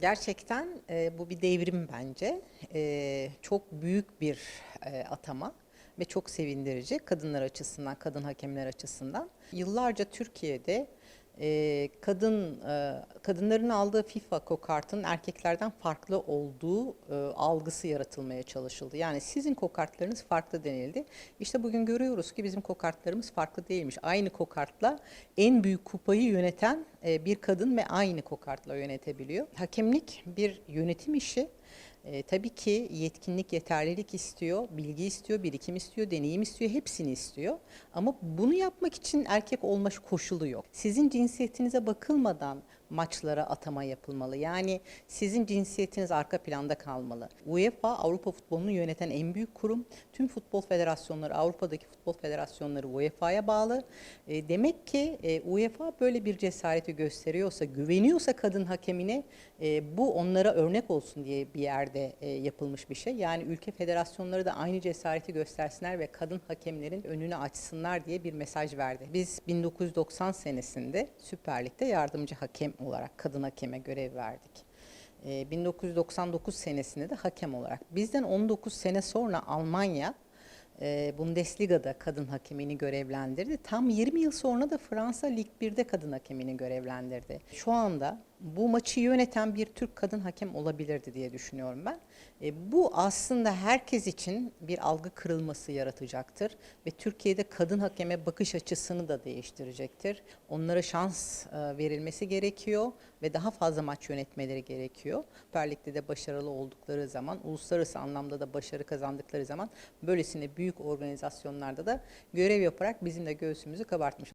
Gerçekten e, bu bir devrim bence. E, çok büyük bir e, atama ve çok sevindirici kadınlar açısından, kadın hakemler açısından. Yıllarca Türkiye'de e, kadın e, kadınların aldığı FIFA kokartın erkeklerden farklı olduğu e, algısı yaratılmaya çalışıldı. Yani sizin kokartlarınız farklı denildi. İşte bugün görüyoruz ki bizim kokartlarımız farklı değilmiş. Aynı kokartla en büyük kupayı yöneten e, bir kadın ve aynı kokartla yönetebiliyor. Hakemlik bir yönetim işi. E, tabii ki yetkinlik, yeterlilik istiyor, bilgi istiyor, birikim istiyor, deneyim istiyor, hepsini istiyor. Ama bunu yapmak için erkek olma koşulu yok. Sizin cinsiyetinize bakılmadan maçlara atama yapılmalı. Yani sizin cinsiyetiniz arka planda kalmalı. UEFA Avrupa futbolunu yöneten en büyük kurum. Tüm futbol federasyonları, Avrupa'daki futbol federasyonları UEFA'ya bağlı. E, demek ki e, UEFA böyle bir cesareti gösteriyorsa, güveniyorsa kadın hakemine e, bu onlara örnek olsun diye bir yerde e, yapılmış bir şey. Yani ülke federasyonları da aynı cesareti göstersinler ve kadın hakemlerin önünü açsınlar diye bir mesaj verdi. Biz 1990 senesinde Süper Lig'de yardımcı hakem olarak kadın hakeme görev verdik. E, 1999 senesinde de hakem olarak. Bizden 19 sene sonra Almanya e, Bundesliga'da kadın hakemini görevlendirdi. Tam 20 yıl sonra da Fransa Lig 1'de kadın hakemini görevlendirdi. Şu anda bu maçı yöneten bir Türk kadın hakem olabilirdi diye düşünüyorum ben. E, bu aslında herkes için bir algı kırılması yaratacaktır ve Türkiye'de kadın hakeme bakış açısını da değiştirecektir. Onlara şans e, verilmesi gerekiyor ve daha fazla maç yönetmeleri gerekiyor. Süper de başarılı oldukları zaman, uluslararası anlamda da başarı kazandıkları zaman böylesine büyük organizasyonlarda da görev yaparak bizim de göğsümüzü kabartmış